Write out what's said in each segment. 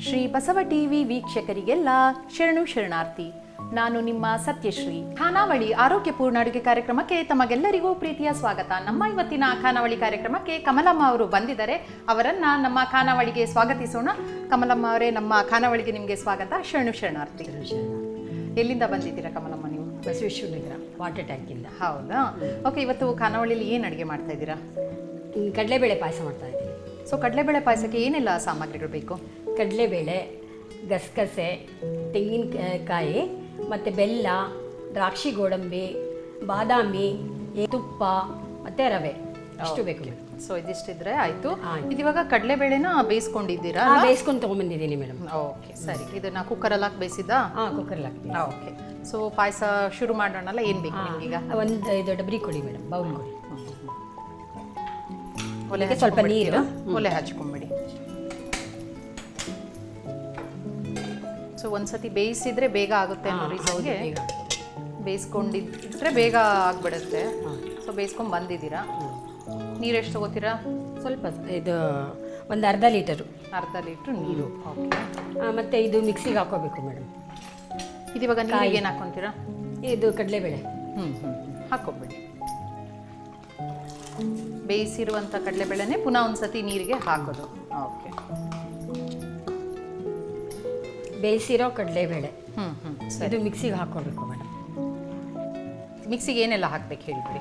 Shri Basava TV ವೀಕ್ಷಕರಿಗೆಲ್ಲ ಶರಣು ಶರಣಾರ್ಥಿ. ನಾನು ನಿಮ್ಮ ಸತ್ಯಶ್ರೀ. ಖಾನಾವಳಿ ಆರೋಗ್ಯಪೂರ್ಣ ಅಡುಗೆ ಕಾರ್ಯಕ್ರಮಕ್ಕೆ ತಮಗೆಲ್ಲರಿಗೂ ಪ್ರೀತಿಯ ಸ್ವಾಗತ. ನಮ್ಮ ಇವತ್ತಿನ ಖಾನಾವಳಿ ಕಾರ್ಯಕ್ರಮಕ್ಕೆ ಕಮಲಮ್ಮ ಅವರು ಬಂದಿದ್ದಾರೆ. ಅವರನ್ನ ನಮ್ಮ ಖಾನಾವಳಿಗೆ ಸ್ವಾಗತಿಸೋಣ. ಕಮಲಮ್ಮ ಅವರೇ ನಮ್ಮ ಖಾನಾವಳಿಗೆ ನಿಮಗೆ ಸ್ವಾಗತ. ಶರಣು ಶರಣಾರ್ಥಿ. ಎಲ್ಲಿಂದ ಬಂದಿದ್ದೀರಾ ಕಮಲಮ್ಮ ನೀವು? ಬಸವೇಶ್ವರ ವಾಟರ್ ವಾಟರ್ ಇಲ್ಲ ಹೌದಾ? ಓಕೆ ಇವತ್ತು ಖಾನಾವಳಿಯಲ್ಲಿ ಏನು ಅಡುಗೆ ಮಾಡ್ತಾ ಇದ್ದೀರಾ? ಕಡಲೆಬೇಳೆ ಪಾಯಸ ಮಾಡ್ತಾ ಸೊ ಕಡಲೆಬೇಳೆ ಪಾಯಸಕ್ಕೆ ಏನೆಲ್ಲ ಸಾಮಗ್ರಿಗಳು ಬೇಕು? ಕಡಲೆಬೇಳೆ ಗಸಗಸೆ ತೆಂಗಿನಕಾಯಿ ಮತ್ತು ಬೆಲ್ಲ ದ್ರಾಕ್ಷಿ ಗೋಡಂಬಿ ಬಾದಾಮಿ ತುಪ್ಪ ಮತ್ತು ರವೆ. ಅಷ್ಟು ಬೇಕು ಸೊ ಇದಿಷ್ಟಿದ್ರೆ ಆಯ್ತು. ಇದಿವಾಗ ಕಡಲೆಬೇಳೆನ ಬೇಯಿಸ್ಕೊಂಡಿದ್ದೀರಾ ಬೇಯಿಸ್ಕೊಂಡು ತೊಗೊಂಬಂದಿದ್ದೀನಿ ಮೇಡಮ್. ಓಕೆ ಸರಿ. ಇದನ್ನ ಕುಕ್ಕರಲ್ಲಿ ಹಾಕಿ ಬೇಯಿಸಿದ್ದಾ ಹಾಂ ಕುಕ್ಕರಲ್ಲಿ ಹಾಕಿ ಓಕೆ ಸೊ ಪಾಯಸ ಶುರು ಮಾಡೋಣಲ್ಲ ಏನು ಬೇಕು ನಿಮಗೀಗ? ಒಂದು ಡಬ್ರಿ ಕೊಡಿ ಮೇಡಮ್ ಬೌಲ್ ಕೊಡಿ ಅದಕ್ಕೆ ಸ್ವಲ್ಪ ನೀರು. ಒಲೆ ಹಚ್ಕೊಂಬಿಡಿ. ಸೊ ಒಂದ್ಸತಿ ಬೇಯಿಸಿದ್ರೆ ಬೇಗ ಆಗುತ್ತೆ ಅನ್ನೋ ರೀಸನ್ಗೆ ಬೇಗ. ಬೇಯಿಸ್ಕೊಂಡಿದ್ರೆ ಬೇಗ ಆಗ್ಬಿಡುತ್ತೆ. ಸೊ ಬೇಯಿಸ್ಕೊಂಡ್ ಬಂದಿದ್ದೀರಾ? ನೀರೆಷ್ಟು ತಗೋತೀರಾ? ಸ್ವಲ್ಪ ಇದು ಒಂದು ಅರ್ಧ ಲೀಟರು. ಅರ್ಧ ಲೀಟ್ರ್ ನೀರು. ಓಕೆ ಮತ್ತು ಇದು ಮಿಕ್ಸಿಗೆ ಹಾಕೋಬೇಕು ಮೇಡಮ್. ಇದಿವಾಗ ನೀರಿಗೆ ಏನು ಹಾಕೊಂತೀರಾ? ಇದು ಕಡಲೆಬೇಳೆ. ಹ್ಞೂ ಹ್ಞೂ ಹಾಕೊಬಿಡಿ ಬೇಯಿಸಿರುವಂಥ ಕಡಲೆಬೇಳೆನೇ ಪುನಃ ಒಂದ್ಸತಿ ನೀರಿಗೆ ಹಾಕೋದು. ಓಕೆ. ಬೇಯಿಸಿರೋ ಕಡಲೆಬೇಳೆ. ಹ್ಞೂ ಹ್ಞೂ ಇದು ಮಿಕ್ಸಿಗೆ ಹಾಕೋಬೇಕು ಮೇಡಮ್. ಮಿಕ್ಸಿಗೆ ಏನೆಲ್ಲ ಹಾಕ್ಬೇಕು ಹೇಳಿಬಿಡಿ.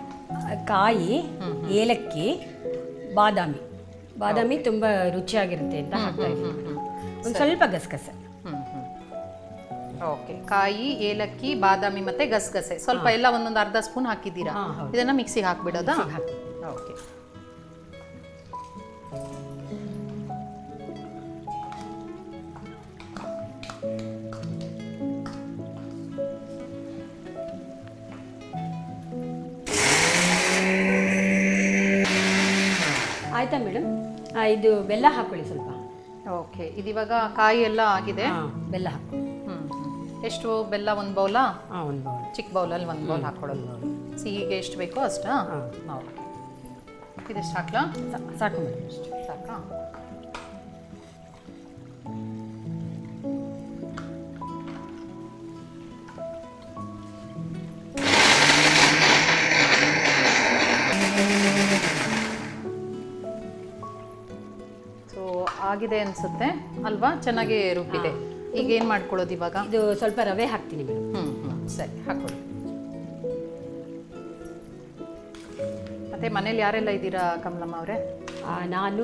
ಕಾಯಿ ಏಲಕ್ಕಿ ಬಾದಾಮಿ. ಬಾದಾಮಿ ತುಂಬ ರುಚಿಯಾಗಿರುತ್ತೆ ಅಂತ ಹಾಕ್ತಾ ಇದ್ದೀನಿ. ಒಂದು ಸ್ವಲ್ಪ ಗಸಗಸೆ. ಹ್ಞೂ ಹ್ಞೂ ಓಕೆ. ಕಾಯಿ ಏಲಕ್ಕಿ ಬಾದಾಮಿ ಮತ್ತೆ ಗಸಗಸೆ. ಸ್ವಲ್ಪ ಎಲ್ಲ ಒಂದೊಂದು ಅರ್ಧ ಸ್ಪೂನ್ ಹಾಕಿದ್ದೀರಾ? ಇದನ್ನ ಮಿಕ್ಸಿಗೆ ಹಾಕ್ಬಿಡೋದಾ? ಹಾಕಿ. ಓಕೆ. ಆಯ್ತಾ ಮೇಡಮ್? ಇದು ಬೆಲ್ಲ ಹಾಕೊಳ್ಳಿ ಸ್ವಲ್ಪ. ಓಕೆ ಇದಿವಾಗ ಕಾಯಿ ಎಲ್ಲ ಆಗಿದೆ. ಹಾಂ ಬೆಲ್ಲ ಹಾಕಿ ಹ್ಞೂ ಎಷ್ಟು ಬೆಲ್ಲ ಒಂದು ಬೌಲಾ? ಹಾಂ ಒಂದು ಬೌಲ್. ಚಿಕ್ಕ ಬೌಲಲ್ಲಿ ಒಂದು ಬೌಲ್ ಹಾಕೊಳ್ಳೋದು ಸಿಹಿಗೆ ಎಷ್ಟು ಬೇಕೋ ಅಷ್ಟಾ? ಹಾಂ. ಓಕೆ. ಇದಿಷ್ಟು ಹಾಕ್ಲಾ ಸಾಕು ಮೇಡಮ್ ಸಾಕಾ ಸೊ ಆಗಿದೆ ಅನ್ಸುತ್ತೆ. ಅಲ್ವಾ? ಚೆನ್ನಾಗಿ ರುಬ್ಬಿದೆ. ಈಗ ಏನು ಮಾಡ್ಕೊಳ್ಳೋದು ಇವಾಗ? ಇದು ಸ್ವಲ್ಪ ರವೆ ಹಾಕ್ತೀನಿ ಮೇಡಮ್. ಹ್ಞೂ ಹ್ಞೂ ಸರಿ ಹಾಕೊಳ್ಳಿ ಮತ್ತೆ ಮನೇಲಿ ಯಾರೆಲ್ಲ ಇದ್ದೀರಾ ಕಮಲಮ್ಮ ಅವರೇ? ನಾನು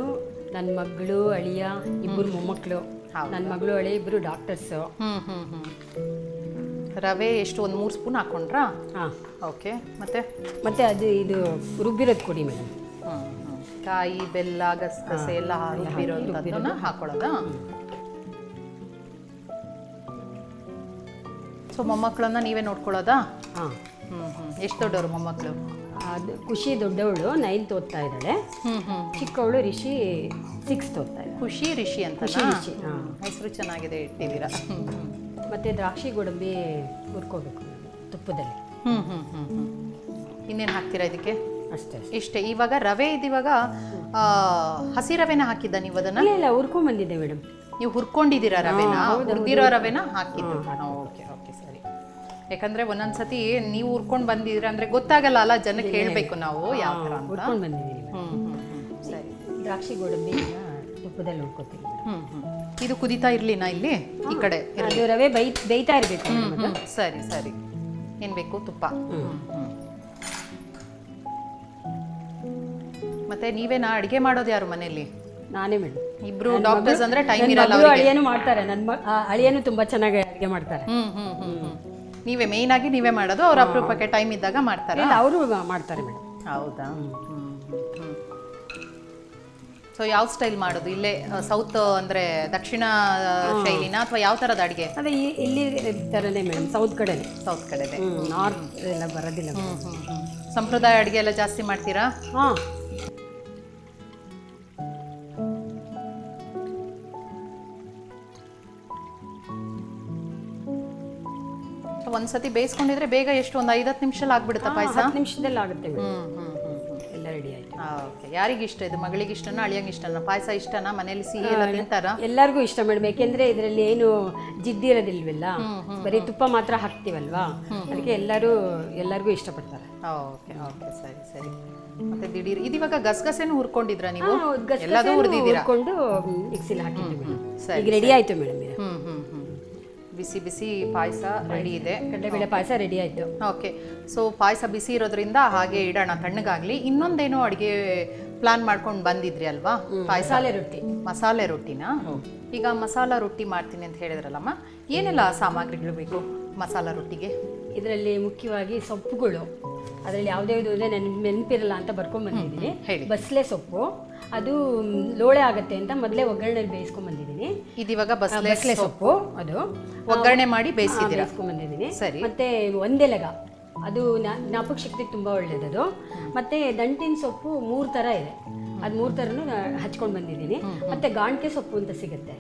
ನನ್ನ ಮಗಳು ಅಳಿಯ ಇಬ್ಬರು ಮೊಮ್ಮಕ್ಕಳು? ನನ್ನ ಮಗಳು ಅಳಿಯ ಇಬ್ಬರು ಡಾಕ್ಟರ್ಸು ರವೆ ಎಷ್ಟು ಒಂದು ಮೂರು ಸ್ಪೂನ್ ಹಾಕೊಂಡ್ರಾ? ಹಾಂ. ಓಕೆ ಮತ್ತೆ? ಮತ್ತೆ ಅದು ಇದು ರುಬ್ಬಿರೋದು ಕೊಡಿ ಮೇಡಮ್ ಕಾಯಿ ಬೆಲ್ಲ ಗಸಗಸೆ ಎಲ್ಲ ಹಾಕೊಳ್ಳೋದ? ಹಾಕೊಳ್ಳೋದಾ ಸೊ ಮೊಮ್ಮಕ್ಕಳನ್ನ ನೀವೇ ನೋಡ್ಕೊಳ್ಳೋದಾ? ಹಾಂ. ಹ್ಞೂ ಹ್ಞೂ ಎಷ್ಟು ದೊಡ್ಡವರು ಮೊಮ್ಮಕ್ಕಳು ಅದು ಖುಷಿ ದೊಡ್ಡವಳು ನೈನ್ತ್ ಓದ್ತಾ ಇದ್ದಾಳೆ. ಚಿಕ್ಕವಳು ರಿಷಿ ಸಿಕ್ಸ್ತ್ ಓದ್ತಾ ಇದ್ದಾಳೆ. ಖುಷಿ ರಿಷಿ ಅಂತ ಖುಷಿ ರಿಷಿ ಹಾಂ. ಹೆಸರು ಚೆನ್ನಾಗಿದೆ ಇಟ್ಟಿದ್ದೀರಾ? ಮತ್ತೆ ದ್ರಾಕ್ಷಿ ಗೋಡಂಬಿ ಹುರ್ಕೋಬೇಕು ತುಪ್ಪದಲ್ಲಿ. ಹ್ಞೂ ಹ್ಞೂ ಹ್ಞೂ ಹ್ಞೂ ಇನ್ನೇನು ಹಾಕ್ತೀರಾ ಇದಕ್ಕೆ? ಅಷ್ಟೇ ಇಷ್ಟೇ. ಇವಾಗ ರವೆ ಇದಿವಾಗ ಹಸಿ ರವೆನ ಹಾಕಿದ್ದ ನೀವು ಅದನ್ನ? ಇಲ್ಲ ಇಲ್ಲ ಹುರ್ಕೊಂಬಂದಿದ್ದೆ ಮೇಡಮ್. ನೀವು ಹುರ್ಕೊಂಡಿದ್ದೀರಾ ರವೆನ? ಹುರಿದಿರೋ ರವೆನ ಹಾಕಿದ್ದು. ಓಕೆ ಯಾಕಂದ್ರೆ ಒಂದೊಂದ್ಸತಿ ನೀವು ಉರ್ಕೊಂಡು ಬಂದಿದ್ರೆ ಅಂದ್ರೆ ಗೊತ್ತಾಗಲ್ಲ ಅಲ್ಲ ಜನಕ್ಕೆ ಹೇಳ್ಬೇಕು ನಾವು ಯಾವ ತರ ಅಂತ. ಹುರ್ಕೊಂಡು ಬಂದಿದ್ದೀನಿ ಸರಿ. ದ್ರಾಕ್ಷಿ ಗೋಡಂಬಿ ತುಪ್ಪದಲ್ಲಿ ಹ್ಮ್ ಇದು ಕುದಿತಾ ಇರ್ಲಿನಾ ಇಲ್ಲಿ? ಈ ಕಡೆ ಅದು ರವೆ ಬೈ ಬೇಯ್ತಾ ಇರಬೇಕು ಸರಿ ಸರಿ. ಏನ್ ಬೇಕು? ತುಪ್ಪ. ಮತ್ತೆ ನೀವೇನಾ ಅಡಿಗೆ ಮಾಡೋದು ಯಾರು ಮನೆಯಲ್ಲಿ? ನಾನೇ ಮೇಡಮ್. ಇಬ್ರು ಡಾಕ್ಟರ್ಸ್ ಅಂದ್ರೆ ಟೈಮ್ ಇರಲ್ಲ ಅಳಿಯನು ಮಾಡ್ತಾರೆ. ನನ್ನ ಅಳಿಯನು ತುಂಬಾ ಚೆನ್ನಾಗಿ ಅಡಿಗೆ ಮಾಡ್ತಾರೆ. ಹ್ಮ್ ಹ್ಮ್ ಹ್ಮ್. ನೀವೇ ಮೇಯ್ನ್ ಆಗಿ ನೀವೇ ಮಾಡೋದು ಅವ್ರ ಅಪರೂಪಕ್ಕೆ ಟೈಮ್ ಇದ್ದಾಗ ಮಾಡ್ತಾರೆ? ಇಲ್ಲ ಅವರು ಮಾಡ್ತಾರೆ ಮೇಡಮ್ ಹೌದಾ? ಸೊ ಯಾವ ಸ್ಟೈಲ್ ಮಾಡೋದು? ಇಲ್ಲೇ ಸೌತ್ ಅಂದ್ರೆ ದಕ್ಷಿಣ ಶೈಲಿನ ಅಥವಾ ಯಾವ ತರದ ಅಡಿಗೆ? ಅದೇ ಇಲ್ಲಿ ತರನೇ ಮೇಡಮ್ ಸೌತ್ ಕಡೆನೇ. ಸೌತ್ ಕಡೆದೆ. ನಾರ್ತ್ ಎಲ್ಲ ಬರೋದಿಲ್ಲ. ಸಂಪ್ರದಾಯ ಅಡಿಗೆ ಎಲ್ಲ ಜಾಸ್ತಿ ಮಾಡ್ತೀರಾ? ಹಾಂ. ಒಂದ್ಸತಿ ಬೇಯಿಸ್ಕೊಂಡಿದ್ರೆ ಬೇಗ ಎಷ್ಟು ಒಂದು ಐದತ್ತು ನಿಮಿಷದಲ್ಲಿ ಆಗ್ಬಿಡುತ್ತಾ ಪಾಯಸ? ಹತ್ತು ನಿಮಿಷದಲ್ಲಿ ಆಗುತ್ತೆ ಹ್ಮ್ ಎಲ್ಲ ರೆಡಿ ಆಯ್ತು. ಓಕೆ. ಯಾರಿಗೆ ಇಷ್ಟ ಇದು? ಮಗಳಿಗೆ ಇಷ್ಟನಾ ಅಳಿಯಂಗೆ ಇಷ್ಟನಾ? ಪಾಯಸ ಇಷ್ಟನ? ಮನೇಲಿ ಸಿಹಿ ಎಲ್ಲ ತಿಂತಾರ? ಎಲ್ಲರಿಗೂ ಇಷ್ಟ ಮೇಡಮ್. ಯಾಕೆಂದ್ರೆ ಇದರಲ್ಲಿ ಏನು ಜಿದ್ದಿರೋದಿಲ್ವಲ್ಲ ಬರೀ ತುಪ್ಪ ಮಾತ್ರ ಹಾಕ್ತೀವಲ್ವಾ? ಅದಕ್ಕೆ ಎಲ್ಲರೂ ಎಲ್ಲರಿಗೂ ಇಷ್ಟಪಡ್ತಾರೆ. Okay okay. ಸರಿ ಸರಿ. ಮತ್ತೆ ದಿಢೀರ್ ಇದಿವಾಗ ಗಸಗಸೆನೂ ಹುರ್ಕೊಂಡಿದ್ರಾ ನೀವು? ಎಲ್ಲದೂ ಹುರಿದಿದ್ದೀರಾ? ಹುರ್ಕೊಂಡು ಮಿಕ್ಸಿಲಿ ಹಾಕಿದ್ದೀವಿ. ಸರಿ, ರೆಡಿ ಆಯ್ತು ಮೇಡಮ್ ಹ್ಮ್ ಹ್ಮ್ ಹ್ಮ್. ಬಿಸಿ ಬಿಸಿ ಪಾಯಸ ರೆಡಿ ಇದೆ. ಕಡಲೆಬೇಳೆ ಪಾಯಸ ರೆಡಿ ಆಯಿತು. ಓಕೆ. ಸೊ ಪಾಯಸ ಬಿಸಿ ಇರೋದ್ರಿಂದ ಹಾಗೆ ಇಡೋಣ ತಣ್ಣಗಾಗಲಿ. ಇನ್ನೊಂದೇನೋ ಅಡುಗೆ ಪ್ಲಾನ್ ಮಾಡ್ಕೊಂಡು ಬಂದಿದ್ರಿ ಅಲ್ವಾ? ಪಾಯಸ. ಮಸಾಲೆ ರೊಟ್ಟಿ. ಮಸಾಲೆ ರೊಟ್ಟಿನ? ಈಗ ಮಸಾಲ ರೊಟ್ಟಿ ಮಾಡ್ತೀನಿ ಅಂತ ಹೇಳಿದ್ರಲ್ಲಮ್ಮ ಏನೆಲ್ಲ ಸಾಮಗ್ರಿಗಳು ಬೇಕು ಮಸಾಲ ರೊಟ್ಟಿಗೆ? ಇದರಲ್ಲಿ ಮುಖ್ಯವಾಗಿ ಸೊಪ್ಪುಗಳು. ಅದರಲ್ಲಿ ಯಾವುದೇ ಇದೆ ನೆನ್ ನೆನಪಿರಲ್ಲ ಅಂತ ಬರ್ಕೊಂಡ್ ಬಂದಿದ್ದೀನಿ. ಹೇಳಿ. ಬಸ್ಲೆ ಸೊಪ್ಪು ಅದು ಲೋಳೆ ಆಗುತ್ತೆ ಅಂತ ಮೊದಲೇ ಒಗ್ಗರಣೆಯಲ್ಲಿ ಬೇಯಿಸ್ಕೊಂಡ್ಬಂದಿದ್ದೀನಿ ಇದಿವಾಗ ಬಸಳೆ ಸೊಪ್ಪು. ಅದು. ಒಗ್ಗರಣೆ ಮಾಡಿ ಬೇಯಿಸಿದ್ದೀರಾ? ಬೇಯಿಸ್ಕೊಂಡ್ ಬಂದಿದ್ದೀನಿ. ಸರಿ. ಮತ್ತೆ ಒಂದೆಲೆಗ ಅದು ಜ್ಞಾ- ಜ್ಞಾಪಕ ಶಕ್ತಿಗೆ ತುಂಬ ಒಳ್ಳೇದದು. ಮತ್ತೆ ದಂಟಿನ ಸೊಪ್ಪು ಮೂರು ತರ ಇದೆ. ಅದು ಮೂರು ಥರನೂ ಹಚ್ಕೊಂಡ್ ಬಂದಿದ್ದೀನಿ. ಮತ್ತೆ ಗಾಂಟ್ಕೆ ಸೊಪ್ಪು ಅಂತ ಸಿಗುತ್ತೆ.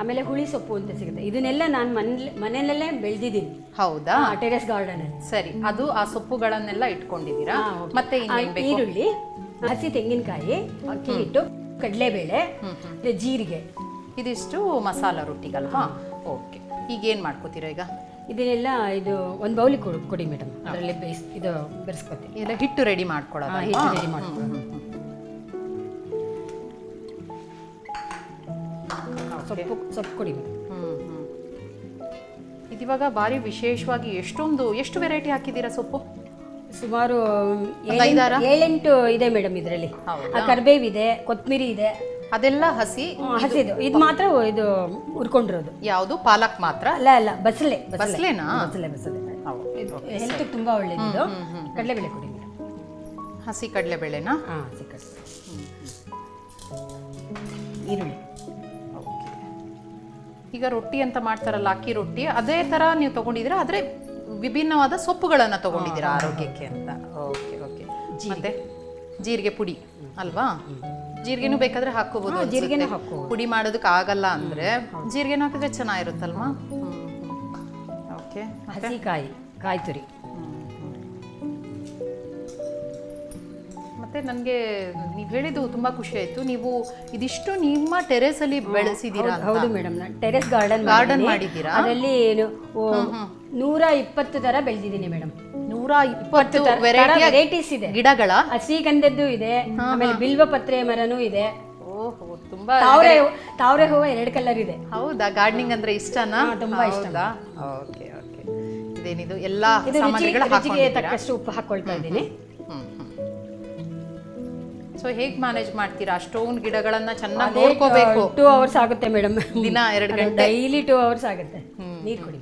ಆಮೇಲೆ ಹುಳಿ ಸೊಪ್ಪು ಅಂತ ಸಿಗುತ್ತೆ. ಇದನ್ನೆಲ್ಲ ನಾನು ಮನೇಲಿ ಮನೆಯಲ್ಲೇ ಬೆಳೆದಿದ್ದೀನಿ. ಹೌದಾ? ಟೆರೆಸ್ ಗಾರ್ಡನಲ್ಲಿ. ಸರಿ. ಅದು ಆ ಸೊಪ್ಪುಗಳನ್ನೆಲ್ಲ ಇಟ್ಕೊಂಡಿದ್ದೀರಾ? ಮತ್ತೆ ಈರುಳ್ಳಿ. ಹಸಿ ತೆಂಗಿನಕಾಯಿ ಅಕ್ಕಿ ಹಿಟ್ಟು ಕಡಲೆಬೇಳೆ ಜೀರಿಗೆ. ಇದಿಷ್ಟು ಮಸಾಲ ರೊಟ್ಟಿಗಲ್ವಾ? ಓಕೆ. ಈಗ ಏನು ಮಾಡ್ಕೋತೀರಾ ಈಗ? ಇದನ್ನೆಲ್ಲ ಇದು ಒಂದು ಬೌಲಿ ಕೊಡು ಕೊಡಿ ಮೇಡಮ್. ಅದರಲ್ಲಿ ಬೇಯಿಸ್ ಇದು ಬೆರೆಸ್ಕೊತೀನಿ. ಇಲ್ಲ ಹಿಟ್ಟು ರೆಡಿ ಮಾಡ್ಕೊಳ್ಳೋದು ಹಿಟ್ಟು ರೆಡಿ ಮಾಡ್ಕೊಳ್ಳೋದು ಸೊಪ್ಪು ಸೊಪ್ಪು ಕೊಡಿ ಮೇಡಮ್. ಇದಿವಾಗ ಭಾರಿ ವಿಶೇಷವಾಗಿ ಎಷ್ಟೊಂದು ಎಷ್ಟು ವೆರೈಟಿ ಹಾಕಿದ್ದೀರಾ ಸೊಪ್ಪು? ಸುಮಾರು? ಏಳೆಂಟು- ಇದೆ ಮೇಡಮ್ ಇದರಲ್ಲಿ. ಕರ್ಬೇವಿದೆ ಕರ್ಬೇವ್ ಇದೆ ಕೊತ್ತಂಬರಿ ಇದೆ. ಅದೆಲ್ಲ ಹಸಿ? ಹಸಿದು. ಇದು ಮಾತ್ರ ಇದು ಹುರ್ಕೊಂಡಿರೋದು. ಯಾವುದು? ಪಾಲಕ್ ಮಾತ್ರ? ಅಲ್ಲ ಅಲ್ಲ ಬಸಳೆ ಬಸಳೆನಾ ಬಸಳೆ ಬಸಳೆ. ಹೆಲ್ತ್ ತುಂಬಾ ಒಳ್ಳೇದು ಕಡಲೆಬೇಳೆ ಕೊಡಿ ಹಸಿ ಕಡಲೆಬೇಳೆನಾ? ಹಸಿ ಕಡಲೆ. ಈರುಳ್ಳಿ. ಈಗ ರೊಟ್ಟಿ ಅಂತ ಮಾಡ್ತಾರಲ್ಲ ಅಕ್ಕಿ ರೊಟ್ಟಿ ಅದೇ ತರ ನೀವು ತಗೊಂಡಿದ್ರೆ ಆದ್ರೆ ವಿಭಿನ್ನವಾದ ಸೊಪ್ಪುಗಳನ್ನು ತಗೊಂಡಿದ್ದೀರಾ ಆರೋಗ್ಯಕ್ಕೆ ಅಂತ. Okay okay. ಮತ್ತೆ ಜೀರಿಗೆ. ಪುಡಿ ಅಲ್ವಾ? ಜೀರಿಗೆನೂ ಬೇಕಾದ್ರೆ ಹಾಕೋಬಹುದು ಜೀರಿಗೆನೆ ಅನ್ಸುತ್ತೆ. ಪುಡಿ ಮಾಡೋದಕ್ಕೆ ಆಗಲ್ಲ ಅಂದ್ರೆ ಜೀರಿಗೆನ ಹಾಕಿದ್ರೆ ಚೆನ್ನಾಗಿರುತ್ತಲ್ವಾ? ಓಕೆ ಹಸಿ ಕಾಯಿ ತುರಿ. ಮತ್ತೆ ನನಗೆ ನೀವು ಹೇಳಿದ್ದು ತುಂಬಾ ಖುಷಿ ಆಯ್ತು. ನೀವು ಇದಿಷ್ಟು ನಿಮ್ಮ ಟೆರೆಸ್ ಅಲ್ಲಿ ಬೆಳೆಸಿದೀರಾ. ಹೌದು ಮೇಡಮ್ ಟೆರೆಸ್ ಗಾರ್ಡನ್ ಗಾರ್ಡನ್ ಮಾಡಿದ್ದೀರಾ? ಅದರಲ್ಲಿ ಏನು- ನೂರ ಇಪ್ಪತ್ತು ತರ ಬೆಳೆದಿದ್ದೀನಿ ಮೇಡಮ್. ನೂರ ಇಪ್ಪತ್ತು ವೆರೈಟೀಸ್ ಇದೆ. ಗಿಡಗಳ? ಹಸಿಗಂಧದ್ದು ಇದೆ ಆಮೇಲೆ ಬಿಲ್ವ ಪತ್ರೆ ಮರನೂ ಇದೆ. ಓಹೋ ತುಂಬಾ ತಾವರೆ ತಾವರೆ ಹೂವು ಎರಡು ಕಲರ್ ಇದೆ. ಹೌದಾ? ಗಾರ್ಡನಿಂಗ್ ಅಂದ್ರೆ ಇಷ್ಟನಾ? ತುಂಬಾ ಇಷ್ಟ. Okay okay. ಇದೇನಿದು? ಎಲ್ಲಾ ಸಾಮಗ್ರಿಗಳು ರುಚಿಗೆ ತಕ್ಕಷ್ಟು ಉಪ್ಪು ಹಾಕೊಳ್ತಾ ಇದ್ದೀನಿ. ಸೊ ಹೇಗ್ ಮ್ಯಾನೇಜ್ ಮಾಡ್ತೀರಾ? ಅಷ್ಟೊಂದು ಗಿಡಗಳನ್ನ ಚೆನ್ನಾಗಿ ನೋಡ್ಕೋಬೇಕು. ಟೂ ಅವರ್ಸ್ ಆಗುತ್ತೆ ಮೇಡಮ್. ದಿನ ಎರಡು ಗಂಟೆ. ಡೈಲಿ ಟೂ ಅವರ್ಸ್ ಆಗುತ್ತೆ. ನೀರು ಕುಡಿ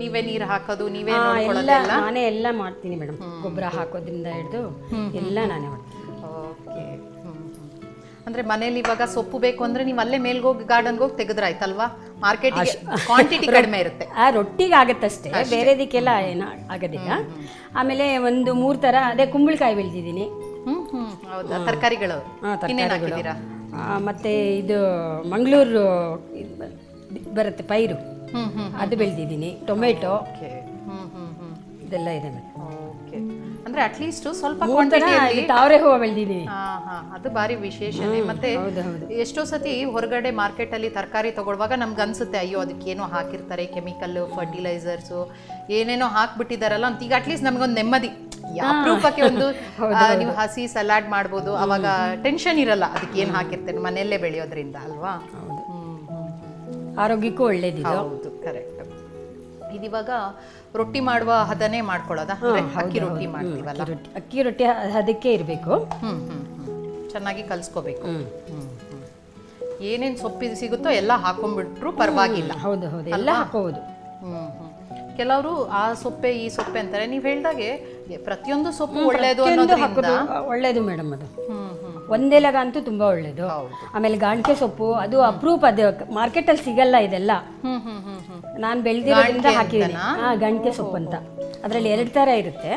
ನೀವೇ ನೀರು ಹಾಕೋದು ನೀವೇ ಎಲ್ಲ ನಾನೇ ಎಲ್ಲ ಮಾಡ್ತೀನಿ ಮೇಡಮ್ ಗೊಬ್ಬರ ಹಾಕೋದ್ರಿಂದ ಹಿಡಿದು ಎಲ್ಲ ನಾನೇ ಮಾಡ್ತೀನಿ. ಓಕೆ. ಅಂದ್ರೆ ಮನೇಲಿ ಇವಾಗ ಸೊಪ್ಪು ಬೇಕು ಅಂದ್ರೆ ನೀವು ಅಲ್ಲೇ ಮೇಲ್ಗೋಗಿ ಗಾರ್ಡನ್ಗೆ ಹೋಗಿ ತೆಗೆದ್ರಾಯ್ತಲ್ವಾ? ಮಾರ್ಕೆಟ್ ಕ್ವಾಂಟಿಟಿ ಕಡಿಮೆ ಇರುತ್ತೆ. ಆ ರೊಟ್ಟಿಗೆ ಆಗತ್ತಷ್ಟೇ. ಬೇರೆದಕ್ಕೆಲ್ಲ ಏನ ಆಗೋದಿಲ್ಲ. ಆಮೇಲೆ ಒಂದು ಮೂರು ತರ ಅದೇ ಕುಂಬಳಕಾಯಿ ಬೆಳೆದಿದ್ದೀನಿ. ಹೌದಾ? ತರಕಾರಿಗಳು. ಮತ್ತೆ ಇದು ಮಂಗಳೂರು ಬರುತ್ತೆ ಪೈರು. ಅದು ಬೆಳೆದಿದ್ದೀನಿ. Tomato. Okay hmm hmm hmm. ಇದೆಲ್ಲ ಇದೆ ಓಕೆ ಅಂದ್ರೆ ಅಟ್ಲೀಸ್ಟ್ ಸ್ವಲ್ಪ ಕ್ವಾಂಟಿಟಿಯಲ್ಲಿ ತಾವರೆ ಹೂವು ಬೆಳೆದಿದ್ದೀನಿ. ಅದು ಭಾರಿ ವಿಶೇಷನೇ. ಮತ್ತೆ ಎಷ್ಟೋ ಸತಿ ಹೊರಗಡೆ ಮಾರ್ಕೆಟ್ ಅಲ್ಲಿ ತರಕಾರಿ ತಗೊಳ್ಳುವಾಗ ನಮ್ಗೆ ಅನ್ಸುತ್ತೆ ಅಯ್ಯೋ ಅದಕ್ಕೆ ಏನೋ ಹಾಕಿರ್ತಾರೆ ಕೆಮಿಕಲ್ ಫರ್ಟಿಲೈಸರ್ಸು ಏನೇನೋ ಹಾಕ್ಬಿಟ್ಟಿದಾರಲ್ಲ ಅಂತ. ಈಗ ಅಟ್ಲೀಸ್ಟ್ ನಮ್ಗೊಂದು ನೆಮ್ಮದಿ. ಅಪರೂಪಕ್ಕೆ ಒಂದು ನೀವು ಹಸಿ ಸಲಾಡ್ ಮಾಡ್ಬೋದು ಅವಾಗ ಟೆನ್ಷನ್ ಇರಲ್ಲ. ಅದಕ್ಕೆ ಏನು ಹಾಕಿರ್ತೇನೆ ಮನೆಯಲ್ಲೇ ಬೆಳೆಯೋದ್ರಿಂದ ಅಲ್ವಾ? ಆರೋಗ್ಯಕ್ಕೂ ಒಳ್ಳೇದಿದೆ. ಹೌದು. ಕರೆಕ್ಟ್. ಇದಿವಾಗ ರೊಟ್ಟಿ ಮಾಡುವ ಹದನೇ ಮಾಡ್ಕೊಳ್ಳೋದಾ? ಅಕ್ಕಿ ರೊಟ್ಟಿ ಮಾಡ್ತೀವಲ್ಲ? ಅಕ್ಕಿ ರೊಟ್ಟಿ ಅದಕ್ಕೆ ಇರಬೇಕು. ಹ್ಮ್ ಹ್ಮ್ ಚೆನ್ನಾಗಿ ಕಲ್ಸ್ಕೋಬೇಕು. ಏನೇನ್ ಸೊಪ್ಪು ಸಿಗುತ್ತೋ ಎಲ್ಲ ಹಾಕೊಂಡ್ಬಿಟ್ರು ಪರವಾಗಿಲ್ಲ. ಹೌದು ಹೌದು. ಎಲ್ಲ ಹಾಕೋಬೋದು. ಹ್ಞೂ ಹ್ಞೂ ಕೆಲವರು ಆ ಸೊಪ್ಪೆ ಈ ಸೊಪ್ಪೆ ಅಂತಾರೆ. ನೀವು ಹೇಳಿದಾಗೆ ಪ್ರತಿಯೊಂದು ಸೊಪ್ಪು ಒಳ್ಳೇದು ಅನ್ನೋದ್ರಿಂದ ಒಳ್ಳೆಯದು ಒಳ್ಳೇದು ಮೇಡಮ್ ಅದು. ಹ್ಞೂ ಒಂದೆಲಗ ಅಂತೂ ತುಂಬಾ ಒಳ್ಳೇದು. ಆಮೇಲೆ ಗಾಣಿಕೆ ಸೊಪ್ಪು ಅದು ಅಪರೂಪ ಅದು ಮಾರ್ಕೆಟಲ್ಲಿ ಸಿಗಲ್ಲ ಇದೆಲ್ಲ. ನಾನ್ ಬೆಳೆದಿರೋದ್ರಿಂದ ಹಾಕಿದ್ದೀನಿ. ಗಣಿಕೆ ಸೊಪ್ಪು ಅಂತ ಅದರಲ್ಲಿ ಎರಡು ತರ ಇರುತ್ತೆ.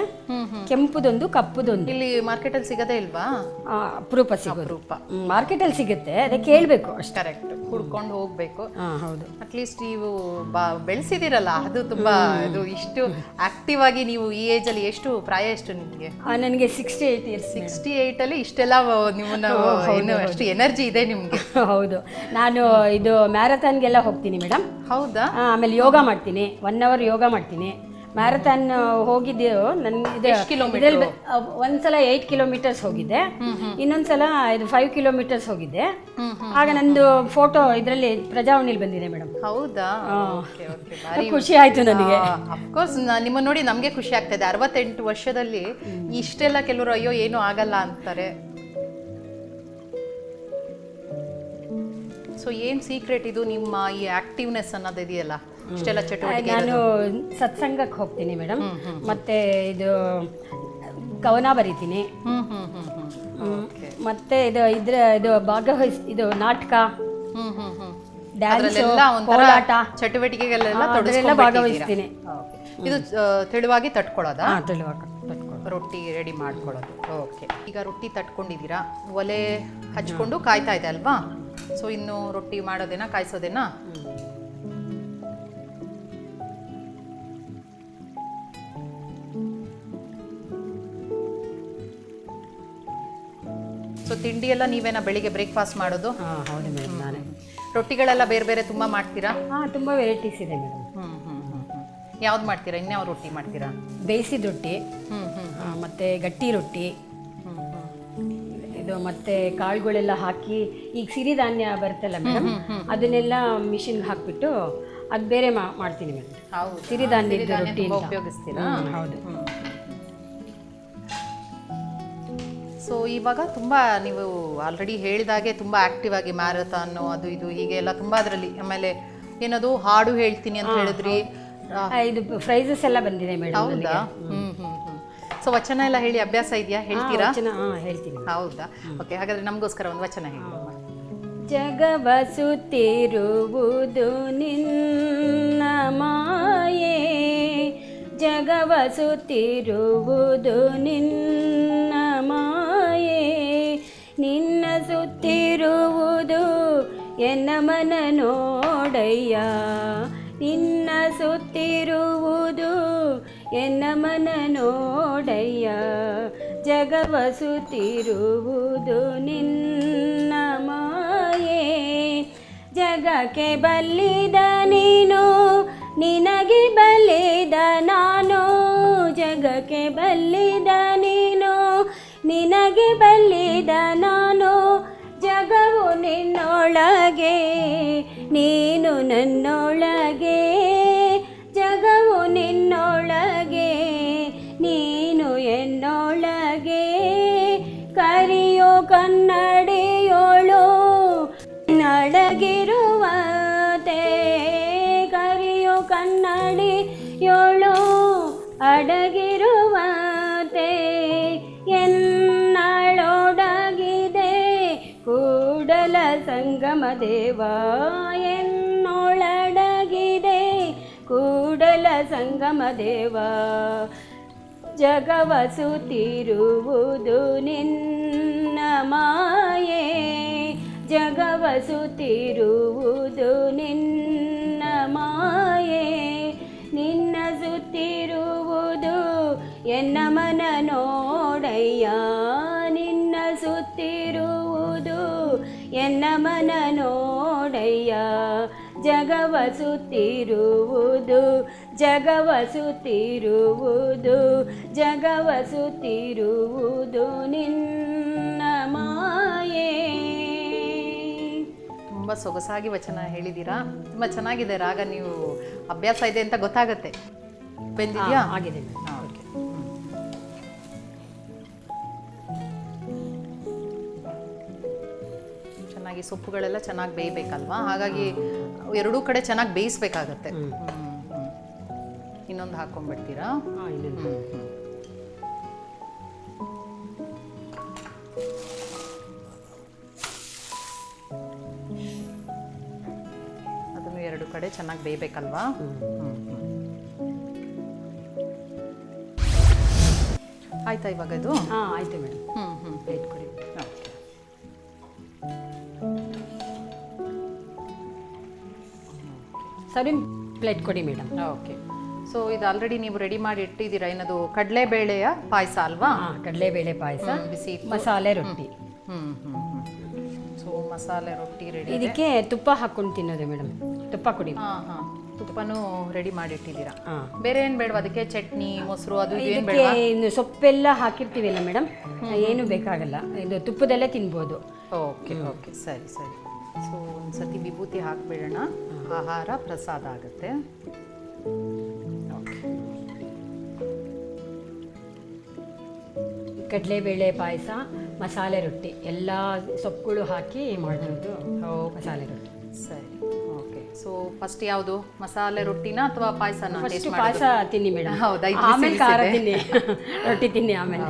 ಕೆಂಪುದೊಂದು ಕಪ್ಪುದೊಂದು. ಇಲ್ಲಿ ಮಾರ್ಕೆಟ್ ಅಲ್ಲಿ ಸಿಗದೇ ಇಲ್ವಾ? ಆ, ಅಪರೂಪ ಸಿಗೋದು. ರೂಪ ಮಾರ್ಕೆಟಲ್ಲಿ ಸಿಗುತ್ತೆ. ಅದೇ ಕೇಳಬೇಕು ಅಷ್ಟೇ. ಕರೆಕ್ಟ್. ಹುಡ್ಕೊಂಡು ಹೋಗ್ಬೇಕು. ಹಾಂ ಹೌದು. ಅಟ್ಲೀಸ್ಟ್ ನೀವು ಬಾ ಬೆಳೆಸಿದಿರಲ್ಲ ಅದು ತುಂಬಾ ಇದು ಇಷ್ಟು ಆಕ್ಟಿವ್ ಆಗಿ ನೀವು ಈ ಏಜ್ ಅಲ್ಲಿ ಎಷ್ಟು ಪ್ರಾಯ ಎಷ್ಟು ನಿಮಗೆ? ನನಗೆ sixty eight years sixty eight ಅಲ್ಲಿ ಇಷ್ಟೆಲ್ಲ ನಿಮ್ಮನ್ನ ಏನು ಅಷ್ಟು ಎನರ್ಜಿ ಇದೆ ನಿಮ್ಗೆ. ಹೌದು. ನಾನು ಇದು ಮ್ಯಾರಥಾನ್ಗೆಲ್ಲ ಹೋಗ್ತೀನಿ ಮೇಡಮ್. ಹೌದಾ? ಆಮೇಲೆ ಯೋಗ ಮಾಡ್ತೀನಿ. ಒನ್ ಅವರ್ ಯೋಗ ಮಾಡ್ತೀನಿ. ಮ್ಯಾರಥಾನ್ ಹೋಗಿದ್ದೆವು ನನ್ನ ಒಂದ್ಸಲ ಏಯ್ಟ್ ಕಿಲೋಮೀಟರ್ಸ್ ಹೋಗಿದ್ದೆ. ಇನ್ನೊಂದ್ಸಲ ಇದು ಫೈವ್ ಕಿಲೋಮೀಟರ್ಸ್ ಹೋಗಿದ್ದೆ. ಆಗ ನಂದು ಫೋಟೋ ಇದರಲ್ಲಿ ಪ್ರಜಾವಾಣಿಲಿ ಬಂದಿದೆ ಮೇಡಮ್. ಹೌದಾ? ಖುಷಿ ಆಯ್ತು ನನಗೆ. ಅಫ್ಕೋರ್ಸ್ ನಿಮ್ಮನ್ನ ನೋಡಿ ನಮಗೆ ಖುಷಿ ಆಗ್ತಾ ಇದೆ. ಅರವತ್ತೆಂಟು ವರ್ಷದಲ್ಲಿ ಇಷ್ಟೆಲ್ಲ ಕೆಲವರು ಅಯ್ಯೋ ಏನು ಆಗಲ್ಲ ಅಂತಾರೆ. ಸೊ ಏನ್ ಸೀಕ್ರೆಟ್ ಇದು ನಿಮ್ಮ ಈ ಆಕ್ಟಿವ್ನೆಸ್ ಅನ್ನೋದು ಇದೆಯಲ್ಲ? ಇಷ್ಟೆಲ್ಲ ಚಟುವಟಿಕೆ ನಾನು ಸತ್ಸಂಗಕ್ಕೆ ಹೋಗ್ತೀನಿ ಮೇಡಮ್. ಮತ್ತೆ ಇದು ಕವನ ಬರಿತೀನಿ. ಮತ್ತೆ ಇದು ಇದ್ರ ಇದು ಭಾಗವಹಿಸ್ ಇದು ನಾಟಕ ಚಟುವಟಿಕೆಗಳೆಲ್ಲ ಭಾಗವಹಿಸ್ತೀನಿ. ಇದು ತೆಳುವಾಗಿ ತಟ್ಕೊಳ್ಳೋದಾ? ತಿಳಿವಾಗ ರೊಟ್ಟಿ ರೆಡಿ ಮಾಡ್ಕೊಳ್ಳೋದು. ಓಕೆ ಈಗ ರೊಟ್ಟಿ ತಟ್ಕೊಂಡಿದ್ದೀರಾ? ಒಲೆ ಹಚ್ಕೊಂಡು ಕಾಯ್ತಾ ಇದೆ ಅಲ್ವಾ? ಸೊ ಇನ್ನು ರೊಟ್ಟಿ ಮಾಡೋದೇನಾ ಕಾಯಿಸೋದೇನಾ? ಸೊ ತಿಂಡಿ ಎಲ್ಲ ನೀವೇನಾ ಬೆಳಿಗ್ಗೆ ಬ್ರೇಕ್ಫಾಸ್ಟ್ ಮಾಡೋದು? ಹಾಂ ಹೌದು ಮೇಡಮ್ ನಾನೇ. ರೊಟ್ಟಿಗಳೆಲ್ಲ ಬೇರೆ ಬೇರೆ ತುಂಬಾ ಮಾಡ್ತೀರಾ? ಹಾಂ ತುಂಬ ವೆರೈಟೀಸ್ ಇದೆ ಮೇಡಮ್ ಹ್ಮ್ ಹ್ಮ್ ಹ್ಮ್ ಹ್ಮ್. ಯಾವ್ದು ಮಾಡ್ತೀರಾ? ಇನ್ಯಾವ ರೊಟ್ಟಿ ಮಾಡ್ತೀರಾ? ಬೇಯಿಸಿದ ರೊಟ್ಟಿ ಹ್ಮ್ ಹ್ಮ್ ಆ, ಮತ್ತೆ ಗಟ್ಟಿ ರೊಟ್ಟಿ ಹ್ಮ್ ಹ್ಮ್. ಇದು ಮತ್ತೆ ಕಾಳುಗಳೆಲ್ಲ ಹಾಕಿ ಈಗ ಸಿರಿಧಾನ್ಯ ಬರುತ್ತಲ್ಲ ಮೇಡಮ್ ಅದನ್ನೆಲ್ಲ ಮಿಷಿನ್ಗೆ ಹಾಕ್ಬಿಟ್ಟು ಅದು ಬೇರೆ ಮಾ- ಮಾಡ್ತೀನಿ ಮೇಡಮ್ ಹೌದು. ಸಿರಿಧಾನ್ಯದ ಸಿರಿಧಾನ್ಯ ರೊಟ್ಟಿ ಅಂತ. ಉಪಯೋಗಿಸ್ತೀರಾ? ಹ್ಮ್, ಹೌದು. ಸೊ ಇವಾಗ ತುಂಬ ನೀವು ಆಲ್ರೆಡಿ ಹೇಳಿದಾಗೆ ತುಂಬ ಆಕ್ಟಿವ್ ಆಗಿ ಮ್ಯಾರಥಾನ್ ಅದು ಇದು ಹೀಗೆ ಎಲ್ಲ ತುಂಬ ಅದರಲ್ಲಿ. ಆಮೇಲೆ ಏನದು ಹಾಡು ಹೇಳ್ತೀನಿ ಅಂತ ಹೇಳಿದ್ರಿ. ಇದು ಪ್ರೈಸಸ್ ಎಲ್ಲ ಬಂದಿದೆ ಮೇಡಮ್ ಹೌದಾ? ಹ್ಞೂ ಹ್ಮ್ ಹ್ಮ್ ಸೊ ವಚನ ಎಲ್ಲ ಹೇಳಿ ಅಭ್ಯಾಸ ಇದೆಯಾ? ಹೇಳ್ತೀರಾ? ಹೇಳ್ತೀನಿ. ಹೌದಾ? ಓಕೆ ಹಾಗಾದ್ರೆ ನಮಗೋಸ್ಕರ ಒಂದು ವಚನ ಹೇಳಿ. ಜಗವಸುತ್ತಿರುವುದು ನಿನ್ನ ಮಾಯೇ. ಜಗವಸುತ್ತಿರುವುದು ನಿನ್ನ ನಿನ್ನ ಸುತ್ತಿರುವುದು ಎನ್ನ ಮನ ನೋಡಯ್ಯ? ನಿನ್ನ ಸುತ್ತಿರುವುದು ಎನ್ನ ಮನ ನೋಡಯ್ಯ? ಜಗವ ಸುತ್ತಿರುವುದು ನಿನ್ನ ಮಾಯೆ. ಜಗಕ್ಕೆ ಬಲ್ಲಿದ ನೀನು, ನಿನಗೆ ಬಲ್ಲಿದ ನಾನು. ಜಗಕ್ಕೆ ಬಲ್ಲಿದ ನಿನಗೆ ಬಲ್ಲಿದ ನಾನು ಜಗವು ನಿನ್ನೊಳಗೆ ನೀನು ನನ್ನೊಳಗೆ. ಸಂಗಮ ದೇವ, ಎನ್ನೊಳಡಗಿದೆ ಕೂಡಲ ಸಂಗಮ ದೇವ. ಜಗವಸುತ್ತಿರುವುದು ನಿನ್ನ ಮಾಯೆ. ಜಗವಸುತ್ತಿರುವುದು ನಿನ್ನ ಮಾಯೆ. ನಿನ್ನ ಸುತ್ತಿರುವುದು ಎನ್ನ ಮನ ನೋಡಯ್ಯ ಎನ್ನ ಮನ ನೋಡಯ್ಯ? ಜಗವ ಸುತ್ತಿರುವುದು ಜಗವ ಸುತ್ತಿರುವುದು ಜಗವ ಸುತ್ತಿರುವುದು ನಿನ್ನ ಮಾಯೆ. ತುಂಬ ಸೊಗಸಾಗಿ ವಚನ ಹೇಳಿದ್ದೀರಾ ತುಂಬ ಚೆನ್ನಾಗಿದೆ ರಾಗ ನೀವು ಅಭ್ಯಾಸ ಇದೆ ಅಂತ ಗೊತ್ತಾಗತ್ತೆ. ಬೆಂದಿದೆಯಾ? ಆಗಿದೆ. ಚೆನ್ನಾಗಿ ಸೊಪ್ಪುಗಳೆಲ್ಲ ಚೆನ್ನಾಗಿ ಬೇಯಬೇಕಲ್ವಾ? ಹಾಗಾಗಿ ಎರಡೂ ಕಡೆ ಚೆನ್ನಾಗಿ ಬೇಯಿಸ್ಬೇಕಾಗತ್ತೆ. ಇನ್ನೊಂದು ಹಾಕೊಂಡ್ಬಿಡ್ತೀರಾ. ಅದನ್ನು ಎರಡು ಕಡೆ ಚೆನ್ನಾಗಿ ಬೇಯಬೇಕಲ್ವಾ. ಆಯ್ತಾ ಇವಾಗ ಇದು? ಹಾಂ ಆಯ್ತು ಮೇಡಮ್. ಹ್ಞೂ ಹ್ಞೂ ಪ್ಲೇಟ್ ಸರ್ವಿಂಗ್ ಪ್ಲೇಟ್ ಕೊಡಿ ಮೇಡಮ್. ಓಕೆ. ಸೊ ಇದು ಆಲ್ರೆಡಿ ನೀವು ರೆಡಿ ಮಾಡಿ ಇಟ್ಟಿದ್ದೀರಾ? ಏನದು ಕಡಲೆಬೇಳೆಯ ಪಾಯಸ ಅಲ್ವಾ? ಹಾಂ ಕಡಲೆಬೇಳೆ ಪಾಯಸ ಬಿಸಿ ಮಸಾಲೆ ರೊಟ್ಟಿ. ಸೊ ಮಸಾಲೆ ರೊಟ್ಟಿ ರೆಡಿ ಇದೆ. ಇದಕ್ಕೆ ತುಪ್ಪ ಹಾಕೊಂಡು ತಿನ್ನೋದು ಮೇಡಮ್. ತುಪ್ಪ ಕೊಡಿ. ಹಾಂ ಹಾಂ. ತುಪ್ಪನೂ ರೆಡಿ ಮಾಡಿ ಇಟ್ಟಿದ್ದೀರಾ? ಬೇರೆ ಏನು ಬೇಡವಾ? ಅದಕ್ಕೆ ಚಟ್ನಿ ಮೊಸರು ಅದು ಇದಕ್ಕೆ ಇನ್ನು ಸೊಪ್ಪೆಲ್ಲ ಹಾಕಿರ್ತೀವಲ್ಲ ಮೇಡಮ್. ಏನು ಬೇಕಾಗಲ್ಲ. ಇದು ತುಪ್ಪದಲ್ಲೇ ತಿನ್ಬೋದು. Okay okay. ಸರಿ ಸರಿ. ಸೊ ಒಂದು ಸತಿ ವಿಭೂತಿ ಹಾಕ್ಬಿಡೋಣ. ಆಹಾರ ಪ್ರಸಾದ ಆಗುತ್ತೆ. ಓಕೆ. ಕಡಲೆಬೇಳೆ ಪಾಯಸ ಮಸಾಲೆ ರೊಟ್ಟಿ ಎಲ್ಲ ಸೊಪ್ಪುಗಳು ಹಾಕಿ ಮಾಡಿರೋದು ಮಸಾಲೆ ರೊಟ್ಟಿ. ಸರಿ. ಓಕೆ. ಸೊ ಫಸ್ಟ್ ಯಾವುದು? ಮಸಾಲೆ ರೊಟ್ಟಿನ ಅಥವಾ ಪಾಯಸನ ಫಸ್ಟ್ ಪಾಯಸ ತಿನ್ನಿ ಮೇಡಮ್. ಹೌದಾ? ಆಮೇಲೆ ಖಾರ ತಿನ್ನಿ. ರೊಟ್ಟಿ ತಿನ್ನಿ ಆಮೇಲೆ.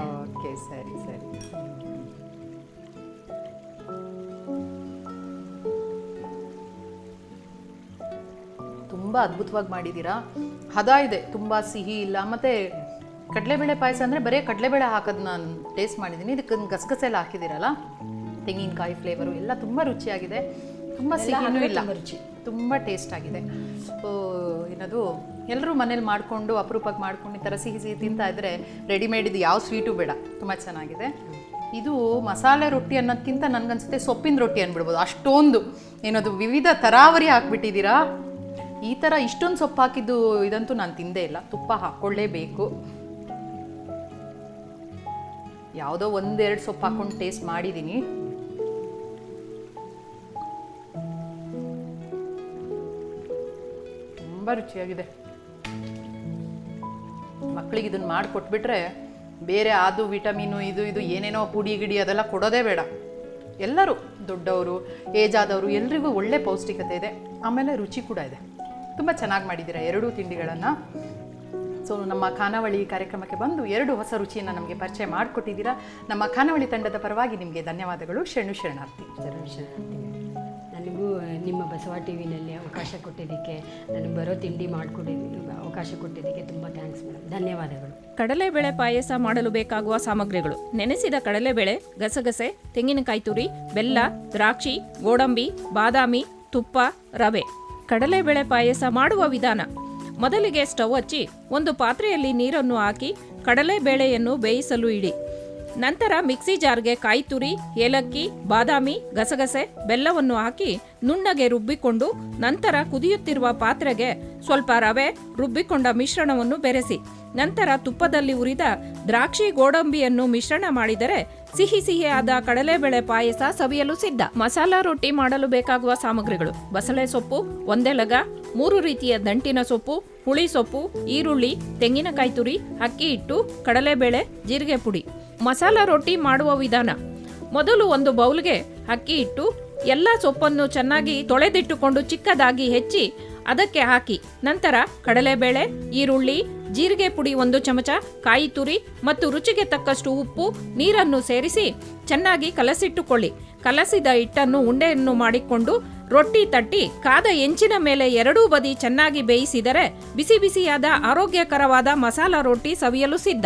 ತುಂಬ ಅದ್ಭುತವಾಗಿ ಮಾಡಿದ್ದೀರಾ ಹದ ಇದೆ ತುಂಬ ಸಿಹಿ ಇಲ್ಲ. ಮತ್ತು ಕಡಲೆಬೇಳೆ ಪಾಯಸ ಅಂದರೆ ಬರೀ ಕಡಲೆಬೇಳೆ ಹಾಕೋದು ನಾನು ಟೇಸ್ಟ್ ಮಾಡಿದ್ದೀನಿ ಇದಕ್ಕೆ ಗಸಗಸೆ ಎಲ್ಲ ಹಾಕಿದ್ದೀರಲ್ಲ ತೆಂಗಿನಕಾಯಿ ಫ್ಲೇವರು ಎಲ್ಲ ತುಂಬ ರುಚಿಯಾಗಿದೆ. ತುಂಬ ಸಿಹಿನೂ ಇಲ್ಲ. ತುಂಬ ರುಚಿ. ತುಂಬ ಟೇಸ್ಟ್ ಆಗಿದೆ. ಸೊ ಏನದು ಎಲ್ಲರೂ ಮನೇಲಿ ಮಾಡಿಕೊಂಡು ಅಪರೂಪಕ್ಕೆ ಮಾಡ್ಕೊಂಡು ಈ ಥರ ಸಿಹಿ ಸಿಹಿ ತಿಂತಾ ಇದ್ದರೆ ರೆಡಿಮೇಡ್ ಇದು ಯಾವ ಸ್ವೀಟು ಬೇಡ. ತುಂಬ ಚೆನ್ನಾಗಿದೆ. ಇದು ಮಸಾಲೆ ರೊಟ್ಟಿ ಅನ್ನೋದಕ್ಕಿಂತ ನನಗನ್ಸುತ್ತೆ ಸೊಪ್ಪಿನ ರೊಟ್ಟಿ ಅಂದ್ಬಿಡ್ಬೋದು ಅಷ್ಟೊಂದು. ಏನದು ವಿವಿಧ ತರಾವರಿ ಹಾಕ್ಬಿಟ್ಟಿದ್ದೀರಾ ಈ ಥರ ಇಷ್ಟೊಂದು ಸೊಪ್ಪು ಹಾಕಿದ್ದು ಇದಂತೂ ನಾನು ತಿಂದೇ ಇಲ್ಲ. ತುಪ್ಪ ಹಾಕ್ಕೊಳ್ಳೇಬೇಕು ಯಾವುದೋ ಒಂದೆರಡು ಸೊಪ್ಪು ಹಾಕೊಂಡು ಟೇಸ್ಟ್ ಮಾಡಿದ್ದೀನಿ ತುಂಬ ರುಚಿಯಾಗಿದೆ. ಮಕ್ಕಳಿಗೆ ಇದನ್ನು ಮಾಡಿಕೊಟ್ಬಿಟ್ರೆ ಬೇರೆ ಅದು, ವಿಟಮಿನು, ಇದು ಇದು, ಏನೇನೋ ಪುಡಿ ಗಿಡಿ ಅದೆಲ್ಲ ಕೊಡೋದೇ ಬೇಡ. ಎಲ್ಲರೂ ದೊಡ್ಡವರು ಏಜ್ ಆದವರು ಎಲ್ರಿಗೂ ಒಳ್ಳೆ ಪೌಷ್ಟಿಕತೆ ಇದೆ. ಆಮೇಲೆ ರುಚಿ ಕೂಡ ಇದೆ. ತುಂಬ ಚೆನ್ನಾಗಿ ಮಾಡಿದ್ದೀರಾ ಎರಡೂ ತಿಂಡಿಗಳನ್ನು? ಸೊ ನಮ್ಮ ಖಾನಾವಳಿ ಕಾರ್ಯಕ್ರಮಕ್ಕೆ ಬಂದು ಎರಡು ಹೊಸ ರುಚಿಯನ್ನು ನಮಗೆ ಪರಿಚಯ ಮಾಡಿಕೊಟ್ಟಿದ್ದೀರಾ. ನಮ್ಮ ಖಾನಾವಳಿ ತಂಡದ ಪರವಾಗಿ ನಿಮಗೆ ಧನ್ಯವಾದಗಳು. ಶರಣು ಶರಣಾರ್ಥಿ. ಸರ್ವೇಶ್ವರಾರ್ಥಿ ನನಗೂ ನಿಮ್ಮ ಬಸವ ಟಿ ವಿನಲ್ಲಿ ಅವಕಾಶ ಕೊಟ್ಟಿದ್ದಕ್ಕೆ ನನಗೆ ಬರೋ ತಿಂಡಿ ಮಾಡಿಕೊಡಿ ಅವಕಾಶ ಕೊಟ್ಟಿದ್ದಕ್ಕೆ ತುಂಬ ಥ್ಯಾಂಕ್ಸ್ ಮೇಡಮ್ ಧನ್ಯವಾದಗಳು. ಕಡಲೆಬೇಳೆ ಪಾಯಸ ಮಾಡಲು ಬೇಕಾಗುವ ಸಾಮಗ್ರಿಗಳು. ನೆನೆಸಿದ ಕಡಲೆಬೇಳೆ ಗಸಗಸೆ ತೆಂಗಿನಕಾಯಿ ತುರಿ ಬೆಲ್ಲ ದ್ರಾಕ್ಷಿ ಗೋಡಂಬಿ ಬಾದಾಮಿ ತುಪ್ಪ ರವೆ. ಕಡಲೆಬೇಳೆ ಪಾಯಸ ಮಾಡುವ ವಿಧಾನ. ಮೊದಲಿಗೆ ಸ್ಟವ್ ಹಚ್ಚಿ ಒಂದು ಪಾತ್ರೆಯಲ್ಲಿ ನೀರನ್ನು ಹಾಕಿ ಕಡಲೆಬೇಳೆಯನ್ನು ಬೇಯಿಸಲು ಇಡಿ. ನಂತರ ಮಿಕ್ಸಿ ಜಾರ್ಗೆ ಕಾಯಿ ತುರಿ ಏಲಕ್ಕಿ, ಬಾದಾಮಿ, ಗಸಗಸೆ, ಬೆಲ್ಲವನ್ನು ಹಾಕಿ ನುಣ್ಣಗೆ ರುಬ್ಬಿಕೊಂಡು ನಂತರ ಕುದಿಯುತ್ತಿರುವ ಪಾತ್ರೆಗೆ ಸ್ವಲ್ಪ ರವೆ ರುಬ್ಬಿಕೊಂಡ ಮಿಶ್ರಣವನ್ನು ಬೆರೆಸಿ. ನಂತರ ತುಪ್ಪದಲ್ಲಿ ಉರಿದ ದ್ರಾಕ್ಷಿ ಗೋಡಂಬಿಯನ್ನು ಮಿಶ್ರಣ ಮಾಡಿದರೆ ಸಿಹಿ ಸಿಹಿಯಾದ ಕಡಲೆಬೇಳೆ ಪಾಯಸ ಸವಿಯಲು ಸಿದ್ಧ. ಮಸಾಲಾ ರೊಟ್ಟಿ ಮಾಡಲು ಬೇಕಾಗುವ ಸಾಮಗ್ರಿಗಳು. ಬಸಳೆ ಸೊಪ್ಪು ಒಂದೆಲಗ ಮೂರು ರೀತಿಯ ದಂಟಿನ ಸೊಪ್ಪು, ಹುಳಿ ಸೊಪ್ಪು, ಈರುಳ್ಳಿ, ತೆಂಗಿನಕಾಯಿ ತುರಿ, ಅಕ್ಕಿ ಹಿಟ್ಟು, ಕಡಲೆಬೇಳೆ, ಜೀರಿಗೆ ಪುಡಿ. ಮಸಾಲಾ ರೊಟ್ಟಿ ಮಾಡುವ ವಿಧಾನ. ಮೊದಲು ಒಂದು ಬೌಲ್ಗೆ ಅಕ್ಕಿ ಹಿಟ್ಟು, ಎಲ್ಲ ಸೊಪ್ಪನ್ನು ಚೆನ್ನಾಗಿ ತೊಳೆದಿಟ್ಟುಕೊಂಡು ಚಿಕ್ಕದಾಗಿ ಹೆಚ್ಚಿ ಅದಕ್ಕೆ ಹಾಕಿ ನಂತರ ಕಡಲೆಬೇಳೆ, ಈರುಳ್ಳಿ, ಜೀರಿಗೆ ಪುಡಿ ಒಂದು ಚಮಚ, ಕಾಯಿ ತುರಿ ಮತ್ತು ರುಚಿಗೆ ತಕ್ಕಷ್ಟು ಉಪ್ಪು, ನೀರನ್ನು ಸೇರಿಸಿ ಚೆನ್ನಾಗಿ ಕಲಸಿಟ್ಟುಕೊಳ್ಳಿ. ಕಲಸಿದ ಹಿಟ್ಟನ್ನು ಉಂಡೆಯನ್ನು ಮಾಡಿಕೊಂಡು ರೊಟ್ಟಿ ತಟ್ಟಿ ಕಾದ ಎಂಚಿನ ಮೇಲೆ ಎರಡೂ ಬದಿ ಚೆನ್ನಾಗಿ ಬೇಯಿಸಿದರೆ ಬಿಸಿ ಬಿಸಿಯಾದ ಆರೋಗ್ಯಕರವಾದ ಮಸಾಲಾ ರೊಟ್ಟಿ ಸವಿಯಲು ಸಿದ್ಧ.